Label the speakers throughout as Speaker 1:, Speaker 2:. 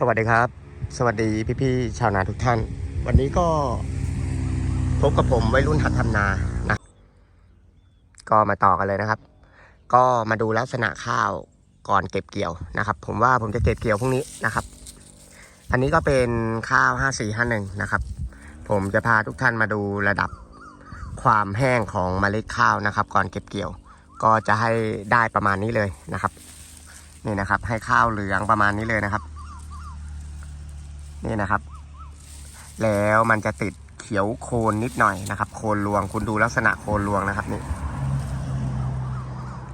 Speaker 1: สวัสดีครับ สวัสดีพี่ๆชาวนาทุกท่าน วันนี้ก็พบกับผมวัยรุ่นหัดทำนานะ ก็มาต่อกันเลยนะครับ ก็มาดูลักษณะข้าวก่อนเก็บเกี่ยวนะครับ ผมว่าผมจะเก็บเกี่ยวพรุ่งนี้นะครับ อันนี้ก็เป็นข้าว5451นะครับ ผมจะพาทุกท่านมาดูระดับความแห้งของเมล็ดข้าวนะครับ ก่อนเก็บเกี่ยว ก็จะให้ได้ประมาณนี้เลยนะครับ นี่นะครับ ให้ข้าวเหลืองประมาณนี้เลยนะครับ นี่นะครับ แล้วมันจะติดเขียวโคนนิดหน่อยนะครับ โคนรวงคุณดูลักษณะโคนรวงนะครับนี่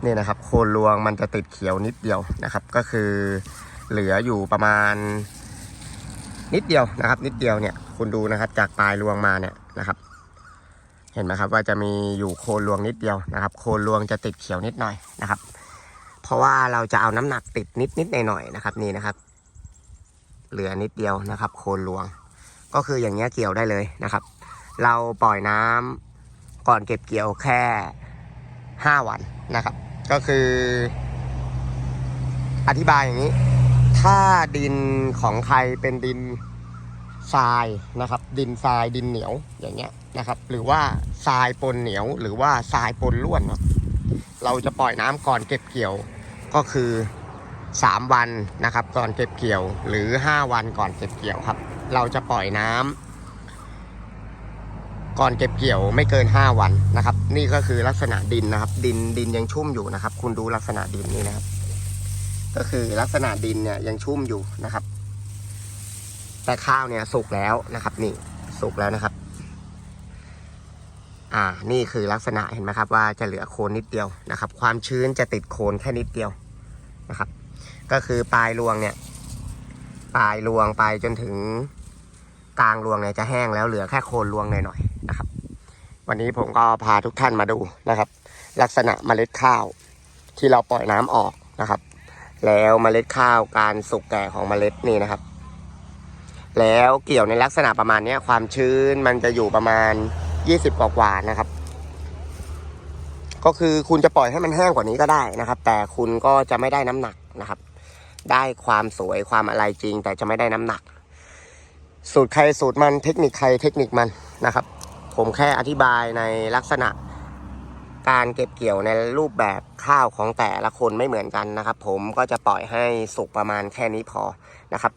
Speaker 1: นี่นะครับ โคนรวงมันจะติดเขียวนิดเดียวนะครับ ก็คือเหลืออยู่ประมาณ นิดเดียวนะครับ นิดเดียวเนี่ย คุณดูนะครับ จากปลายรวงมาเนี่ยนะครับ เห็นไหมครับว่าจะมีอยู่โคนรวงนิดเดียวนะครับ โคนรวงจะติดเขียวนิดหน่อยนะครับ เพราะว่าเราจะเอาน้ำหนักติดนิดนิดหน่อยหน่อยๆนะครับ นี่นะครับ เหลือนิดเดียวนะครับ โคนรวง ก็คืออย่างเงี้ยเกี่ยวได้เลยนะครับ เราปล่อยน้ำก่อนเก็บเกี่ยวแค่ห้าวันนะครับ ก็คือ อธิบายอย่างนี้ ถ้าดินของใครเป็นดินทรายนะครับ ดินทรายดินเหนียวอย่างเงี้ยนะครับ หรือว่าทรายปนเหนียว หรือว่าทรายปนล้วนเนาะเราจะปล่อยน้ำก่อนเก็บเกี่ยวก็คือ 3 วันนะครับ ก่อนเก็บเกี่ยว หรือ 5 วันก่อนเก็บเกี่ยวครับ เราจะปล่อยน้ำก่อนเก็บเกี่ยวไม่เกิน 5 วันนะครับ นี่ก็คือลักษณะดินนะครับ ดินดินยังชุ่มอยู่นะครับ คุณดูลักษณะดินนี่นะครับ ก็คือลักษณะดินเนี่ยยังชุ่มอยู่นะครับ แต่ข้าวเนี่ยสุกแล้วนะครับนี่สุกแล้วนะครับ อ่า นี่คือลักษณะเห็นไหมครับ ว่าจะเหลือโคนนิดเดียวนะครับ ความชื้นจะติดโคนแค่นิดเดียวนะครับ ก็คือปลายรวงเนี่ย ปลายรวงไปจนถึงกลางรวงเนี่ยจะแห้งแล้วเหลือแค่โคนรวงหน่อยๆนะครับ วันนี้ผมก็พาทุกท่านมาดูนะครับ ลักษณะเมล็ดข้าวที่เราปล่อยน้ำออกนะครับ แล้วเมล็ดข้าวการสุกแก่ของเมล็ดนี่นะครับ แล้วเกี่ยวในลักษณะประมาณนี้ความชื้นมันจะอยู่ประมาณ 20 กว่าๆนะครับ ก็คือคุณจะปล่อยให้มันแห้งกว่านี้ก็ได้นะครับ แต่คุณก็จะไม่ได้น้ำหนักนะครับ ได้ความสวยความอะไรจริง แต่จะไม่ได้น้ำหนัก สูตรใครสูตรมันเทคนิคใครเทคนิคมันนะครับ ผมแค่อธิบายในลักษณะการเก็บเกี่ยวในรูปแบบข้าวของแต่ละคนไม่เหมือนกันนะครับ ผมก็จะปล่อยให้สุกประมาณแค่นี้พอนะครับ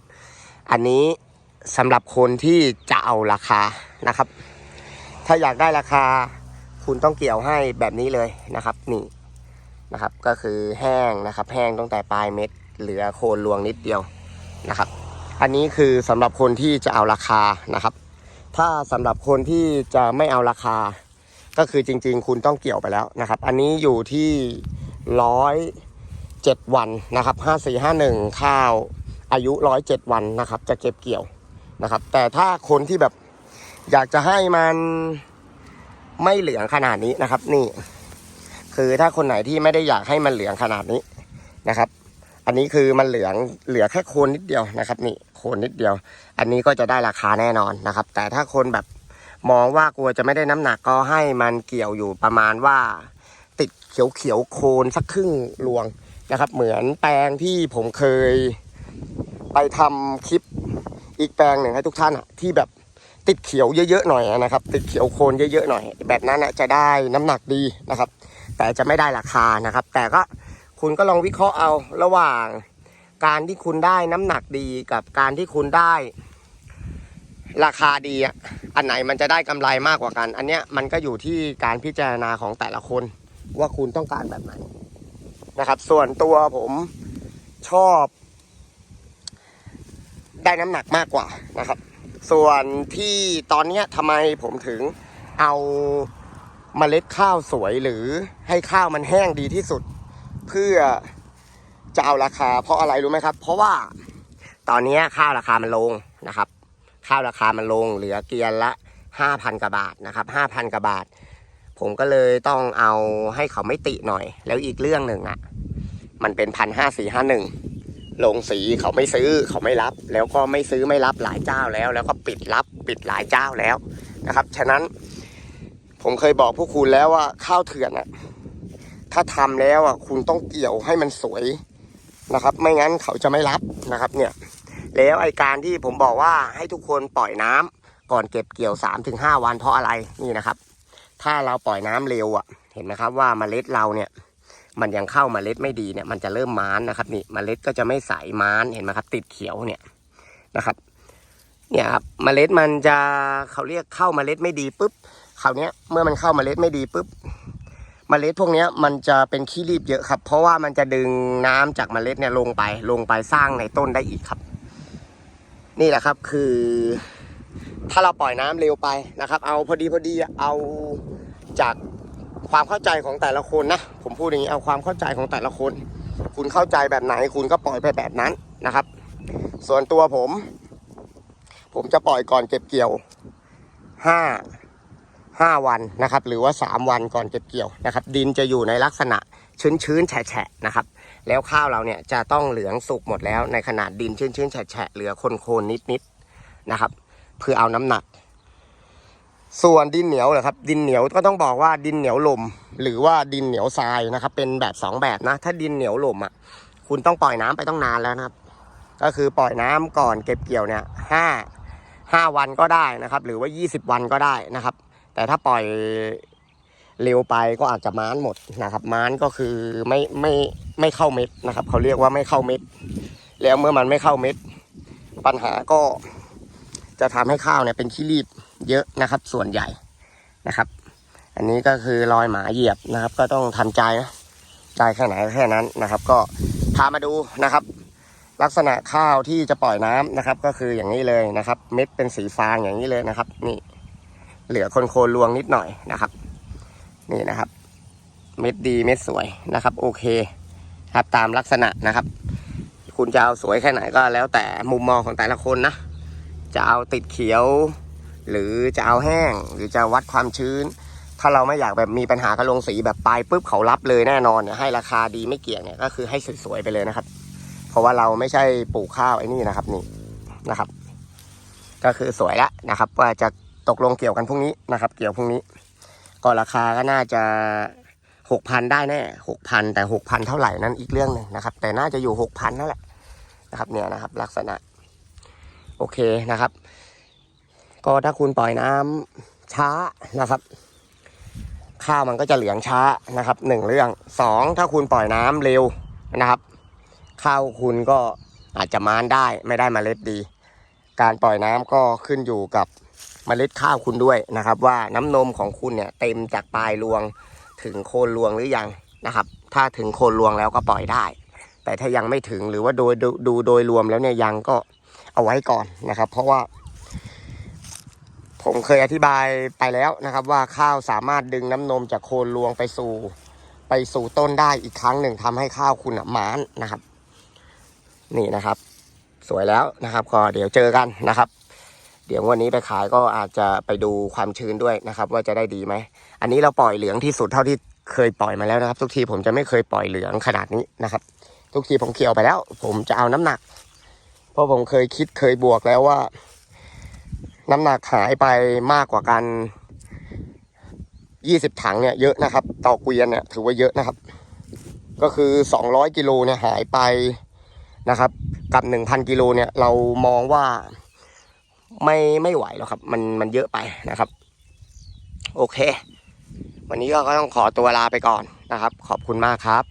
Speaker 1: อันนี้สำหรับคนที่จะเอาราคานะครับ ถ้าอยากได้ราคาคุณต้องเกี่ยวให้แบบนี้เลยนะครับ นี่นะครับ ก็คือแห้งนะครับ แห้งตั้งแต่ปลายเม็ด เหลือโคนรวงนิดเดียวนะครับ อันนี้คือสำหรับคนที่จะเอาราคานะครับ ถ้าสำหรับคนที่จะไม่เอาราคา ก็คือจริง ๆ คุณต้องเกี่ยวไปแล้วนะครับ อันนี้อยู่ที่ร้อยเจ็ดวันนะครับห้าสี่ห้าหนึ่งข้าวอายุร้อยเจ็ดวันนะครับ จะเก็บเกี่ยวนะครับ แต่ถ้าคนที่แบบอยากจะให้มันไม่เหลืองขนาดนี้นะครับ นี่ คือถ้าคนไหนที่ไม่ได้อยากให้มันเหลืองขนาดนี้นะครับ อันนี้คือมันเหลืองเหลือแค่โคนนิดเดียวนะครับนี่โคนนิดเดียว อันนี้ก็จะได้ราคาแน่นอนนะครับ แต่ถ้าคนแบบมองว่ากลัวจะไม่ได้น้ำหนักก็ให้มันเกี่ยวอยู่ประมาณว่า ติดเขียวเขียวโคนสักครึ่งรวงนะครับ เหมือนแปลงที่ผมเคย ไปทำคลิปอีกแปลงหนึ่งให้ทุกท่านอะที่แบบติดเขียวเยอะๆหน่อยนะครับ ติดเขียวโคนเยอะๆหน่อย แบบนั้นะจะได้น้ำหนักดีนะครับ แต่จะไม่ได้ราคานะครับ แต่ก็ คุณก็ลองวิเคราะห์เอาระหว่างการที่คุณได้น้ำหนักดีกับการที่คุณได้ ราคาดีอะอันไหนมันจะได้กำไรมากกว่ากัน อันเนี้ยมันก็อยู่ที่การพิจารณาของแต่ละคนว่าคุณต้องการแบบไหนนะครับ ส่วนตัวผมชอบ ได้น้ำหนักมากกว่านะครับ ส่วนที่ตอนเนี้ยทำไมผมถึงเอาเมล็ดข้าวสวยหรือให้ข้าวมันแห้งดีที่สุด เพื่อจะเอาราคา เพราะอะไรรู้ไหมครับ เพราะว่าตอนนี้ข้าวราคามันลงนะครับ ข้าวราคามันลงเหลือเกียนละห้าพันกว่าบาทนะครับห้าพันกว่าบาท ผมก็เลยต้องเอาให้เขาไม่ติหน่อย แล้วอีกเรื่องหนึ่งอะ มันเป็นพันห้าสี่ห้าหนึ่งลงสีเขาไม่ซื้อเขาไม่รับ แล้วก็ไม่ซื้อไม่รับหลายเจ้าแล้ว แล้วก็ปิดรับปิดหลายเจ้าแล้วนะครับ ฉะนั้นผมเคยบอกพวกคุณแล้วว่าข้าวเถื่อนอะ ถ้าทำแล้วอะคุณต้องเกี่ยวให้มันสวยนะครับ ไม่งั้นเขาจะไม่รับนะครับ เนี่ย แล้วไอการที่ผมบอกว่าให้ทุกคนปล่อยน้ำก่อนเก็บเกี่ยว3-5วันเพราะอะไรนี่นะครับ ถ้าเราปล่อยน้ำเร็วอะ เห็นไหมครับว่าเมล็ดเราเนี่ยมันยังเข้าเมล็ดไม่ดีเนี่ยมันจะเริ่มม้านนะครับนี่เมล็ดก็จะไม่ใสม้านเห็นไหมครับ ติดเขียวเนี่ยนะครับ เนี่ยครับเมล็ดมันจะเขาเรียกเข้าเมล็ดไม่ดีปุ๊บคราวนี้เมื่อมันเข้าเมล็ดไม่ดีปุ๊บ เมล็ดพวกนี้มันจะเป็นขี้รีบเยอะครับ เพราะว่ามันจะดึงน้ำจากเมล็ดเนี่ยลงไปลงไปสร้างในต้นได้อีกครับ นี่แหละครับคือ ถ้าเราปล่อยน้ำเร็วไปนะครับ เอาพอดีพอดีเอาจากความเข้าใจของแต่ละคนนะผมพูดอย่างนี้เอาความเข้าใจของแต่ละคน คุณเข้าใจแบบไหน คุณก็ปล่อยไปแบบนั้นนะครับ ส่วนตัวผม ผมจะปล่อยก่อนเก็บเกี่ยวห้า ห้าวันนะครับ หรือว่าสามวันก่อนเก็บเกี่ยวนะครับ ดินจะอยู่ในลักษณะชื้นๆแฉะๆนะครับ แล้วข้าวเราเนี่ยจะต้องเหลืองสุกหมดแล้วในขนาดดินชื้นๆแฉะๆเหลือโคนๆนิดๆนะครับ เพื่อเอาน้ำหนัก ส่วนดินเหนียวเหรอครับ ดินเหนียวก็ต้องบอกว่าดินเหนียวลม หรือว่าดินเหนียวทรายนะครับ เป็นแบบสองแบบนะ ถ้าดินเหนียวลมอะ คุณต้องปล่อยน้ำไปต้องนานแล้วนะครับ ก็คือปล่อยน้ำก่อนเก็บเกี่ยวเนี่ยห้าห้าวันก็ได้นะครับ หรือว่ายี่สิบวันก็ได้นะครับ แต่ถ้าปล่อยเร็วไปก็อาจจะม้านหมดนะครับ ม้านก็คือไม่ไม่ไม่เข้าเม็ดนะครับ เขาเรียกว่าไม่เข้าเม็ด แล้วเมื่อมันไม่เข้าเม็ด ปัญหาก็จะทำให้ข้าวเนี่ยเป็นขี้รีบเยอะนะครับ ส่วนใหญ่นะครับ อันนี้ก็คือรอยหมาเหยียบนะครับ ก็ต้องทำใจนะได้แค่ไหนแค่นั้นนะครับ ก็พามาดูนะครับ ลักษณะข้าวที่จะปล่อยน้ำนะครับ ก็คืออย่างนี้เลยนะครับ เม็ดเป็นสีฟางอย่างนี้เลยนะครับ นี่ เหลือคนโคนรวงนิดหน่อยนะครับ นี่นะครับ เม็ดดีเม็ดสวยนะครับ โอเคครับตามลักษณะนะครับ คุณจะเอาสวยแค่ไหนก็แล้วแต่มุมมองของแต่ละคนนะ จะเอาติดเขียว หรือจะเอาแห้ง หรือจะวัดความชื้น ถ้าเราไม่อยากแบบมีปัญหากระลงสีแบบปลายปุ๊บเขารับเลยแน่นอนเนี่ยให้ราคาดีไม่เกี่ยงเนี่ยก็คือให้สวยๆไปเลยนะครับ เพราะว่าเราไม่ใช่ปลูกข้าวไอ้นี่นะครับนี่นะครับ ก็คือสวยล้วนะครับ ว่าจะ ตกลงเกี่ยวกันพรุ่งนี้นะครับ เกี่ยวพรุ่งนี้ ก็ราคาก็น่าจะหกพันได้แน่หกพันแต่หกพันเท่าไหร่นั้นอีกเรื่องหนึ่งนะครับ แต่น่าจะอยู่หกพันนั่นแหละนะครับเนี่ยนะครับ ลักษณะ โอเคนะครับ ก็ถ้าคุณปล่อยน้ำช้านะครับ ข้าวมันก็จะเหลืองช้านะครับหนึ่งเรื่องสองถ้าคุณปล่อยน้ำเร็วนะครับ ข้าวคุณก็อาจจะมานได้ไม่ได้มเมล็ดดี การปล่อยน้ำก็ขึ้นอยู่กับ เมล็ดข้าวคุณด้วยนะครับ ว่าน้ำนมของคุณเนี่ยเต็มจากปลายรวงถึงโคนรวงหรือยังนะครับ ถ้าถึงโคนรวงแล้วก็ปล่อยได้ แต่ถ้ายังไม่ถึงหรือว่าโดยดูดูโดยรวมแล้วเนี่ยยังก็เอาไว้ก่อนนะครับ เพราะว่า ผมเคยอธิบายไปแล้วนะครับ ว่าข้าวสามารถดึงน้ำนมจากโคนรวงไปสู่ ไปสู่ต้นได้อีกครั้งหนึ่งทำให้ข้าวคุณอะมานนะครับ นี่นะครับ สวยแล้วนะครับ ก็เดี๋ยวเจอกันนะครับ เดี๋ยววันนี้ไปขายก็อาจจะไปดูความชื้นด้วยนะครับ ว่าจะได้ดีไหม อันนี้เราปล่อยเหลืองที่สุดเท่าที่เคยปล่อยมาแล้วนะครับ ทุกทีผมจะไม่เคยปล่อยเหลืองขนาดนี้นะครับ ทุกทีผมเกี่ยวไปแล้ว ผมจะเอาน้ำหนัก เพราะผมเคยคิดเคยบวกแล้วว่า น้ำหนักหายไปมากกว่ากันยี่สิบถังเนี่ยเยอะนะครับ ต่อเกวียนเนี่ยถือว่าเยอะนะครับ ก็คือสองร้อยกิโลเนี่ยหายไปนะครับ กับหนึ่งพันกิโลเนี่ยเรามองว่า ไม่ไม่ไหวแล้วครับ มันมันเยอะไปนะครับ โอเค วันนี้ก็ต้องขอตัวลาไปก่อนนะครับ ขอบคุณมากครับ